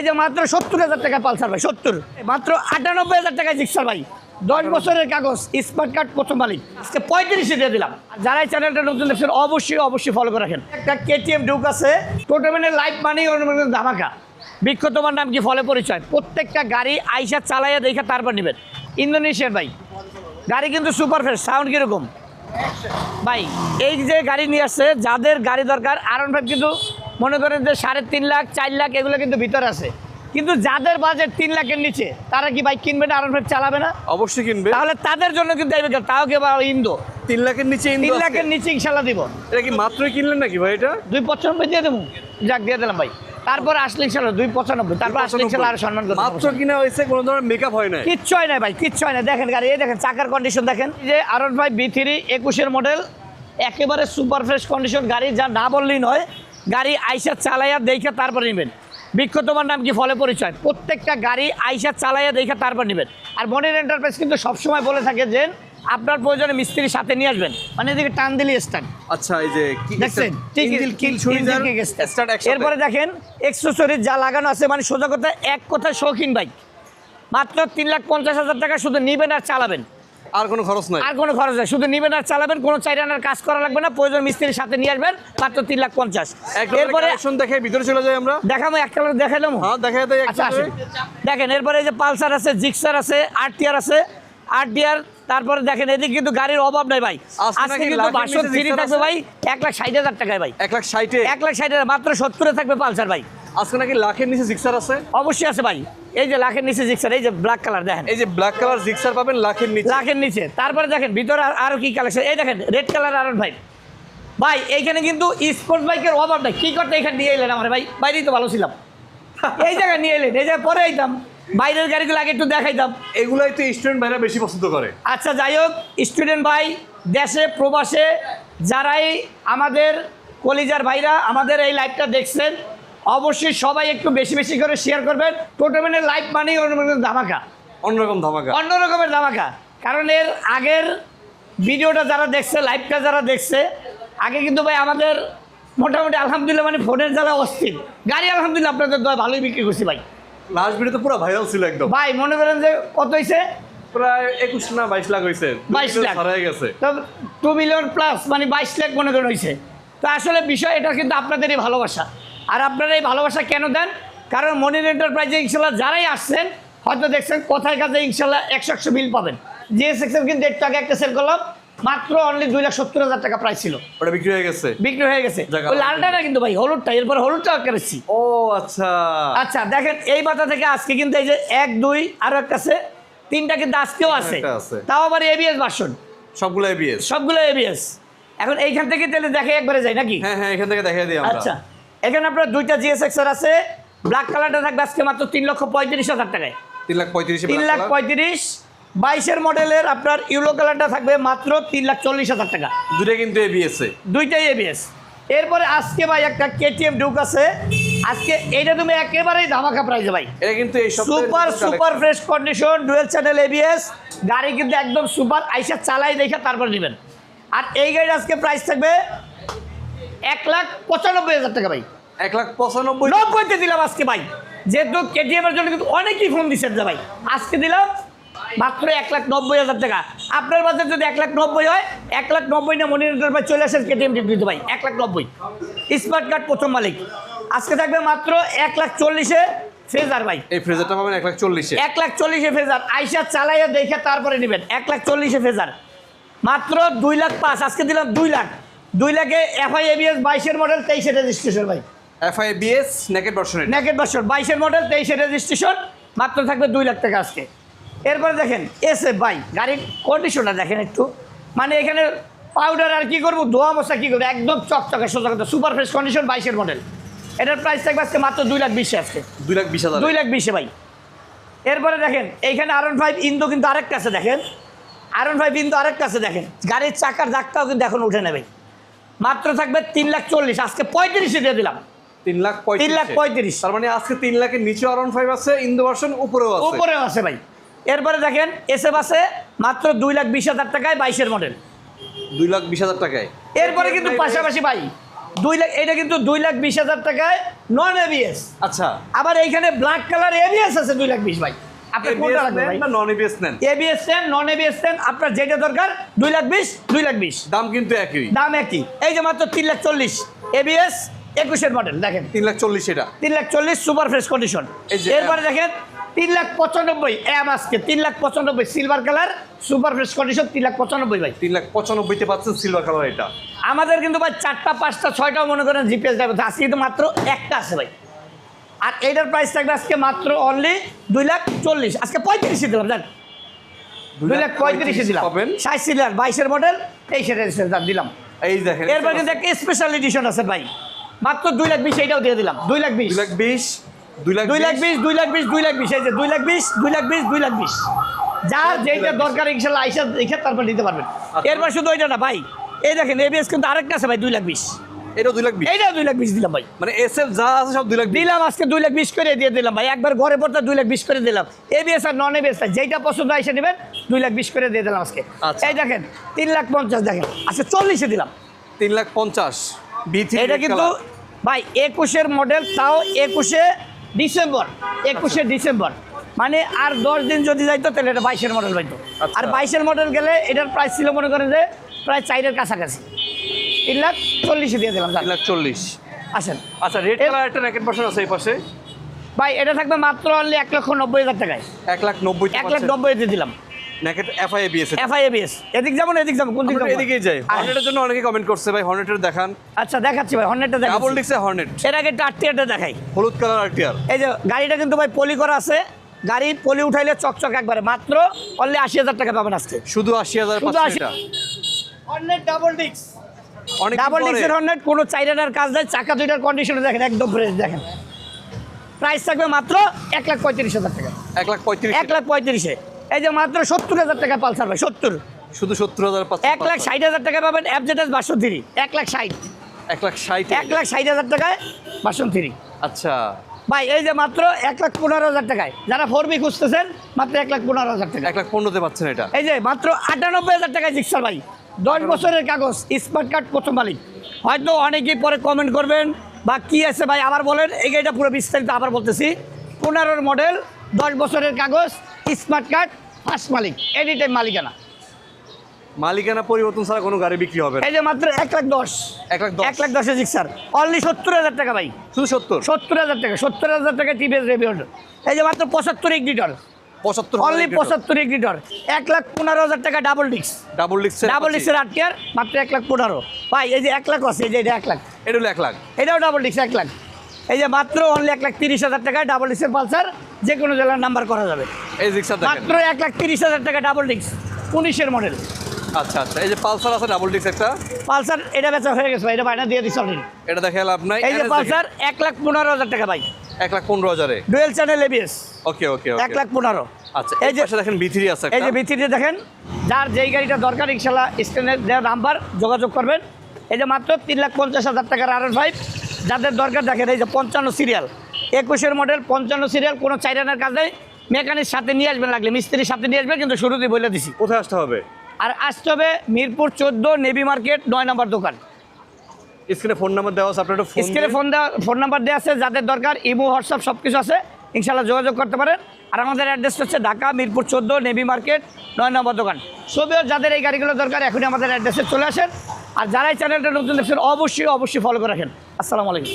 এই যে মাত্র সত্তর হাজার টাকা পালসার ভাই, সত্তর। মাত্র আটানব্বই হাজার টাকা জিক্সার ভাই। দশ বছরের কাগজ স্মার্ট কার্ড, প্রথম মালিক। আজকে পঁয়ত্রিশে দিয়ে দিলাম। আর যারা এই চ্যানেলটা নতুন দেখছেন, অবশ্যই অবশ্যই ফলো করে রাখেন। একটা কেটিএম ডুক আছে টোটামেনের লাইফ মানি ধামাকা। বৃক্ষ তোমার নাম কি? ফলে পরিচয়। প্রত্যেকটা গাড়ি আইসা চালাইয়া দেখে তারপর নেবেন। ইন্দোনেশিয়ার ভাই। গাড়ি কিন্তু সুপার ফ্রেশ সাউন্ড কীরকম? ভাই, এই যে গাড়ি নিয়ে আসছে, যাদের গাড়ি দরকার আরন ফাইভ কিন্তু মনে করেন যে সাড়ে তিন লাখ চার লাখ এগুলো কিন্তু ভিতরে আছে। কিন্তু যাদের বাজেট তিন লাখের নিচে তারা কি বাইক কিনবে না আরন ফাইভ চালাবে না? অবশ্যই কিনবে। তাহলে তাদের জন্য কিন্তু এই তাও কেবল ইন্দো? তিন লাখের নিচে তিন লাখের নিচে ইনশাল্লাহ দিব। এটা কি মাত্রই কিনলেন নাকি ভাই এটা? দুই পঁচানব্বই দিয়ে দেবো। যাক দিয়ে দিলাম ভাই। তারপর আসলে ইনশাল্লাহ দুই পঁচানব্বই। তারপর আসলে ইনশাল্লাহ আরও সম্মান করতে মাত্র কিনা হয়েছে কোনো ধরনের মেকআপ হয় না কিচ্ছু হয় না ভাই কিচ্ছু হয় না দেখেন গাড়ি এই দেখেন চাকার কন্ডিশন দেখেন। এই যে আরন ভাই বি থ্রি একুশের মডেল একেবারে সুপার ফ্রেশ কন্ডিশন গাড়ি যা না বললেই নয় গাড়ি আইসা চালাইয়া দেখে তারপর নেবেন। বৃক্ষ তোমার নাম কি? ফলে পরিচয়। প্রত্যেকটা গাড়ি আইসা চালাইয়া দেখে তারপর নেবেন। আর মনির এন্টারপ্রাইজ কিন্তু সবসময় বলে থাকে যে আপনার প্রয়োজনে মিস্ত্রির সাথে নিয়ে আসবেন। মানে এদিকে টান দিলি স্টার্ট আচ্ছা এই যে কি দেখছেন? এরপরে দেখেন এক্সেসরিজ যা লাগানো আছে মানে সোজা কথা এক কথা শৌখিন বাইক মাত্র তিন লাখ পঞ্চাশ হাজার টাকা শুধু নিবেন আর চালাবেন। আর কোনো খরচ নাই। আর কোনো খরচ নেই। শুধু নিবেন আর চালাবেন কোনো চাই রানার কাজ করা লাগবে না। প্রয়োজন মিস্ত্রির সাথে নিয়ে আসবেন মাত্র তিন লাখ পঞ্চাশ। এরপরে কালেকশন দেখে ভিতরে চলে যাই আমরা। দেখাবো এক কালার দেখালাম হ্যাঁ দেখা আচ্ছা দেখেন এরপরে এই যে পালসার আছে জিক্সার আছে আর আছে। আর টিআর তারপরে দেখেন এদিকে কিন্তু গাড়ির অভাব নাই ভাই। আজকে কিন্তু বাসন ফ্রি থাকবে? ভাই এক লাখ ষাট হাজার টাকায় ভাই। এক লাখ ষাটে। এক লাখ ষাট হাজার মাত্র সত্তরে থাকবে পালসার ভাই। আজকে নাকি লাখের নিচে জিক্সার আছে? অবশ্যই আছে ভাই। এই যে লাখের নিচে জিক্সার এই যে ব্ল্যাক কালার দেখেন। এই যে ব্ল্যাক কালার জিক্সার পাবেন লাখের নিচে। লাখের নিচে। তারপরে দেখেন ভিতরে আর- কি কালেকশন এই দেখেন রেড কালার আর ভাই ভাই এইখানে কিন্তু স্পোর্টস বাইকের অভাব নাই। কি করতে এখানে নিয়ে এলেন আমার? ভাই বাইরেই তো ভালো ছিলাম। এই জায়গায় নিয়ে এলেন এই জায়গায় পরে আইতাম। বাইরের গাড়িগুলো আগে একটু দেখাইতাম। এগুলাই তো স্টুডেন্ট ভাইরা বেশি পছন্দ করে। আচ্ছা যাই হোক স্টুডেন্ট ভাই দেশে প্রবাসে যারাই আমাদের কলিজার ভাইরা আমাদের এই লাইভটা দেখছেন অবশ্যই সবাই একটু বেশি বেশি করে শেয়ার করবেন। টোটোমেনের লাইভ মানেই অনুমানের ধামাকা। অন্যরকম ধামাকা। অন্য রকমের ধামাকা। কারণ এর আগের ভিডিওটা যারা দেখছে লাইভটা যারা দেখছে আগে কিন্তু ভাই আমাদের মোটামুটি আলহামদুলিল্লাহ মানে ফোনের যারা অস্থির। গাড়ি আলহামদুলিল্লাহ আপনাদের দয় ভালোই বিক্রি করছি ভাই। লাস্ট ভিডিও তো পুরো ভাইরাল ছিল একদম। ভাই মনে করেন যে কত হয়েছে প্রায় একুশ না বাইশ লাখ হয়েছে 22 লাখ। হয়ে গেছে। তো টু মিলিয়ন প্লাস মানে বাইশ লাখ মনে করেন হয়েছে তো আসলে বিষয় এটা কিন্তু আপনাদেরই ভালোবাসা। আর আপনারা এই ভালোবাসা কেন দেন? কারণ মনির এন্টারপ্রাইজে ইনশাল্লাহ যারাই আসছেন হয়তো দেখছেন কোথায় কাজে ইনশাল্লাহ একশো একশো বিল পাবেন। জিএস এক্সেল কিন্তু একটু আগে একটা সেল করলাম মাত্র অনলি দুই লাখ সত্তর হাজার টাকা প্রাইস ছিল। ওটা বিক্রি হয়ে গেছে? বিক্রি হয়ে গেছে। ওই লালটা না কিন্তু ভাই হলুদটা এরপর হলুদটা করেছি ও আচ্ছা। আচ্ছা দেখেন এই মাথা থেকে আজকে কিন্তু এই যে এক দুই আরও একটা আছে। তিনটা কিন্তু আজকেও আছে। তাও আবার এবিএস ভার্সন সবগুলো এবিএস সবগুলো এবিএস এখন এইখান থেকে তাহলে দেখে একবারে যায় নাকি? হ্যাঁ হ্যাঁ এখান থেকে দেখে দিই আমরা। আচ্ছা। এখানে আপনার দুইটা জিএসএক্স আছে। ব্ল্যাক কালারটা থাকবে আজকে মাত্র তিন লক্ষ পঁয়ত্রিশ হাজার টাকায়। তিন লাখ পঁয়ত্রিশ তিন লাখ পঁয়ত্রিশ। বাইশের মডেলের আপনার ইউলো কালারটা থাকবে মাত্র তিন লাখ চল্লিশ হাজার টাকা। দুটো কিন্তু এবিএস দুইটাই এবিএস এরপরে আজকে ভাই একটা কেটিএম ডুক আছে। আজকে এটা তুমি একেবারেই ধামাকা প্রাইজে ভাই। এটা কিন্তু এই super super fresh condition dual channel ABS গাড়ি কিন্তু একদম সুপার আইসা চালাই দেখে তারপর নেবেন আর এই গাড়ির আজকে প্রাইস থাকবে এক লাখ পঁচানব্বই হাজার টাকা ভাই এক লাখ পঁচানব্বই নব্বইতে দিলাম আজকে ভাই যেহেতু কেটিএম এর জন্য কিন্তু অনেকেই ফোন দিচ্ছেন যে ভাই আজকে দিলাম মাত্র এক লাখ নব্বই হাজার টাকা আপনার বাজার যদি এক লাখ নব্বই হয় এক লাখ নব্বই না মনির ভাই চলে আসেন কেটিএম দিতে ভাই এক লাখ নব্বই স্মার্ট কার্ড প্রথম মালিক আজকে থাকবে মাত্র এক লাখ চল্লিশে ফ্রেজার ভাই এই ফ্রেজারটা পাবেন এক লাখ চল্লিশে এক লাখ চল্লিশে ফেজার আইসা চালাইয়া দেখে তারপরে নেবেন এক লাখ চল্লিশে ফ্রেজার মাত্র দুই লাখ পাঁচ আজকে দিলাম দুই লাখ দুই লাখে এফআই এবিএস বাইশের মডেল তেইশে রেজিস্ট্রেশন ভাই। এফআই বিএস নেকেট ভার্সনের নেকেট বছর বাইশের মডেল তেইশে রেজিস্ট্রেশন মাত্র থাকবে দুই লাখ টাকা আজকে। এরপরে দেখেন এসে বাই গাড়ির কন্ডিশনটা দেখেন একটু। মানে এখানে পাউডার আর কি করব ধোয়া মশা কী করব একদম চকচকে সোজা কথা সুপার ফ্রেশ কন্ডিশন বাইশের মডেল এটার প্রাইস থাকবে আজকে মাত্র দুই লাখ বিশে আজকে। দুই লাখ বিশ হাজার? দুই লাখ বিশে ভাই। এরপরে দেখেন এইখানে আরন ফাইভ ইন্দো কিন্তু আরেকটা আছে দেখেন। আরন ফাইভ ইন্দো আরেকটা আছে দেখেন। গাড়ির চাকার দাগটাও কিন্তু এখন উঠে নেবে। মাত্র থাকবে তিন লাখ চল্লিশ আজকে পঁয়ত্রিশে দিয়ে দিলাম। তিন লাখ তিন লাখ পঁয়ত্রিশ। তার মানে আজকে তিন লাখের নিচে অরন ফাইভ আছে ইন্দো ভার্সন উপরেও আছে। উপরেও আছে ভাই। এরপরে দেখেন এসে বাসে মাত্র দুই লাখ বিশ হাজার টাকায় বাইশের মডেল দুই লাখ বিশ হাজার টাকায়। এরপরে কিন্তু পাশাপাশি ভাই দুই লাখ এটা কিন্তু দুই লাখ বিশ হাজার টাকায় নন এবিএস আচ্ছা। আবার এইখানে ব্ল্যাক কালার এবিএস আছে দুই লাখ বিশ ভাই। আপনার কোনটা লাগবে ভাই? নন? এবিএস নেন এবিএস নেন নন এবিএস নেন আপনার যেটা দরকার দুই লাখ বিশ দুই লাখ বিশ। দাম কিন্তু একই। দাম একই। এই যে মাত্র তিন লাখ চল্লিশ। এবিএস একুশের মডেল দেখেন। তিন লাখ চল্লিশ এটা। তিন লাখ চল্লিশ সুপার ফ্রেশ কন্ডিশন এরপরে দেখেন তিন লাখ পঁচানব্বই এম আজকে তিন লাখ পঁচানব্বই silver colour super fresh condition তিন লাখ পঁচানব্বই ভাই। তিন লাখ পঁচানব্বইতে পাচ্ছেন সিলভার কালার এটা। আমাদের কিন্তু ভাই চারটা পাঁচটা ছয়টাও মনে করেন জিপিএস ড্রাইভার আজকে কিন্তু মাত্র একটা আছে ভাই। আর এইটার প্রাইস থাকবে আজকে মাত্র অনলি দুই লাখ চল্লিশ আজকে পঁয়ত্রিশে দিলাম জান দুই লাখ পঁয়ত্রিশে দিলাম ষাট সিলিয়ার বাইশের মডেল তেইশের দাম দিলাম এই দেখেন এরপর কিন্তু একটা স্পেশাল এডিশন আছে ভাই মাত্র দুই লাখ বিশ এইটাও দিয়ে দিলাম দুই লাখ বিশ লাখ বিশ দুই লাখ দুই লাখ বিশ দুই লাখ বিশ দুই লাখ বিশ এই যে দুই লাখ বিশ দুই লাখ বিশ দুই লাখ বিশ যার যেটা দরকার ইনশাল্লাহ আইসা দেখে তারপর নিতে পারবেন আচ্ছা। এরপর শুধু ওইটা না ভাই এই দেখেন এবিএস কিন্তু আরেকটা আছে ভাই দুই লাখ বিশ এটা দুই লাখ বিশ। দুই লাখ বিশ দিলাম ভাই। মানে এস এফ যা আছে সব দুই লাখ দিলাম আজকে দুই লাখ বিশ করে দিয়ে দিলাম ভাই। একবার ঘরে পড়তে দুই লাখ বিশ করে দিলাম। এবিএস আর নন এবিএস পছন্দ নেবেন দুই লাখ বিশ করে দিয়ে দিলাম আজকে। আচ্ছা। এই দেখেন তিন লাখ পঞ্চাশ দেখেন। আজকে চল্লিশে দিলাম। তিন লাখ পঞ্চাশ। এটা কিন্তু ভাই একুশের মডেল তাও একুশে ডিসেম্বর। একুশে ডিসেম্বর। মানে আর দশ দিন যদি যাইতো তাহলে এটা বাইশের মডেল পাইতো আচ্ছা। আর বাইশের মডেল গেলে এটার প্রাইস ছিল মনে করেন যে প্রায় চাইরের কাছাকাছি। তিন লাখ চল্লিশে দিয়ে দিলাম তিন লাখ চল্লিশ। আসেন। আচ্ছা রেড কালার একটা র্যাকেট পার্সন আছে এই পাশে? ভাই এটা থাকবে মাত্র অনলি এক লক্ষ নব্বই হাজার টাকায়। এক লাখ নব্বই এক লাখ নব্বই দিয়ে দিলাম ন্যাকেট এফআই বিএস এফআইএবিএস এদিক যেমন এদিক যাব কোন দিক যাব? এদিকেই যাই। হর্নেটের জন্য অনেকে কমেন্ট করছে ভাই হর্নেটের দেখান। আচ্ছা দেখাচ্ছি ভাই হর্নেটটা ডাবল দেখাচ্ছি। ডিক্সে হর্নেট এর আগে একটা দেখাই। হলুদ কালার আরটিআর। এই যে গাড়িটা কিন্তু ভাই পলি করা আছে। গাড়ি পলি উঠাইলে চকচক একবারে। মাত্র অনলি আশি হাজার টাকা পাবেন আজকে। শুধু আশি হাজার শুধু 80 হর্নেট ডাবল ডিক্স ডাবল ডিক্সের হর্নেট কোনো চাইরানার কাজ নাই চাকা দুইটার কন্ডিশনে দেখেন একদম ফ্রেশ দেখেন প্রাইস থাকবে মাত্র এক লাখ পঁয়ত্রিশ হাজার টাকা এক লাখ পঁয়ত্রিশ এক লাখ পঁয়ত্রিশে এই যে মাত্র সত্তর হাজার টাকা পালসার ভাই সত্তর শুধু সত্তর হাজার এক লাখ ষাট হাজার টাকা পাবেন অ্যাপজেটাস বাসন থ্রি এক লাখ ষাট এক লাখ ষাট এক লাখ ষাট হাজার টাকায় বাসন থ্রি আচ্ছা ভাই এই যে মাত্র এক লাখ পনেরো হাজার টাকায় যারা ফোর বি খুঁজতেছেন মাত্র এক লাখ পনেরো হাজার টাকা এক লাখ পনেরোতে পাচ্ছেন এটা এই যে মাত্র আটানব্বই হাজার টাকায় জিক্সার ভাই দশ বছরের কাগজ স্মার্ট কার্ড প্রথম মালিক। হয়তো অনেকেই পরে কমেন্ট করবেন বা কি আছে ভাই আবার বলেন এই গাড়িটা পুরো বিস্তারিত আবার বলতেছি। পনেরোর মডেল দশ বছরের কাগজ স্মার্ট কার্ড ফার্স্ট মালিক এনি টাইম মালিকানা। মালিকানা পরিবর্তন ছাড়া কোনো গাড়ি বিক্রি হবে এই যে মাত্র এক লাখ দশ। এক লাখ দশ। এক লাখ দশের জিক্সার অনলি সত্তর হাজার টাকা ভাই। শুধু সত্তর? সত্তর হাজার টাকা সত্তর হাজার টাকা টিভিএস রেভিউড এই যে মাত্র পঁচাত্তর ইগনিটর পঁচাত্তর অনলি পঁচাত্তর ইগনিটর এক লাখ পনেরো হাজার টাকা ডাবল ডিস্ক ডাবল ডিক্সের ডাবল ডিস্কের আট টিয়ার মাত্র এক লাখ পনেরো। ভাই এই যে এক লাখ আছে এই যে এটা এক লাখ। এটা হলো এক লাখ। এটাও ডাবল ডিস্ক এক লাখ। এই যে মাত্র অনলি এক লাখ তিরিশ হাজার টাকা ডাবল ডিস্কের পালসার যে কোনো জেলার নাম্বার করা যাবে। এই রিক্সা মাত্র এক লাখ তিরিশ হাজার টাকা ডাবল ডিস্ক উনিশের মডেল আচ্ছা আচ্ছা। এই যে পালসার আছে ডাবল ডিক্স একটা? পালসার এটা বেচা হয়ে গেছে ভাই এটা বাইনা দিয়ে দিচ্ছে অলরেডি এটা দেখে লাভ নাই। এই যে পালসার এক লাখ পনেরো হাজার টাকা ভাই। এক লাখ পনেরো হাজারে? Dual channel ABS okay okay এক লাখ পনেরো। আচ্ছা এই যে দেখেন বি থ্রি আছে এই যে ভিত্তিতে দেখেন যার যেই গাড়িটা দরকার ইনশাল্লাহ স্ক্রিনের দেওয়া নাম্বার যোগাযোগ করবেন। এই যে মাত্র তিন লাখ পঞ্চাশ হাজার টাকার আর ফাইভ যাদের দরকার দেখেন এই যে পঞ্চান্ন সিরিয়াল একুশের মডেল পঞ্চান্ন সিরিয়াল কোনো চাইরানার কাজ নেই। মেকানিক সাথে নিয়ে আসবেন লাগলে মিস্ত্রির সাথে নিয়ে আসবেন কিন্তু শুরুতেই বলে দিছি। কোথায় আসতে হবে? আর আসতে হবে মিরপুর চোদ্দ নেভি মার্কেট নয় নম্বর দোকান। স্ক্রিনে ফোন নাম্বার দেওয়া আছে আপনার স্ক্রিনে ফোন দেওয়া ফোন নাম্বার দেওয়া আছে যাদের দরকার ইমো হোয়াটসঅ্যাপ সব কিছু আছে ইনশাল্লাহ যোগাযোগ করতে পারেন। আর আমাদের অ্যাড্রেস হচ্ছে ঢাকা মিরপুর চোদ্দ নেভি মার্কেট নয় নম্বর দোকান। সবিও যাদের এই গাড়িগুলো দরকার এখনই আমাদের অ্যাড্রেসে চলে আসেন। আর যারাই চ্যানেলটা নতুন দেখছেন অবশ্যই অবশ্যই ফলো করে রাখেন। আসসালামু আলাইকুম।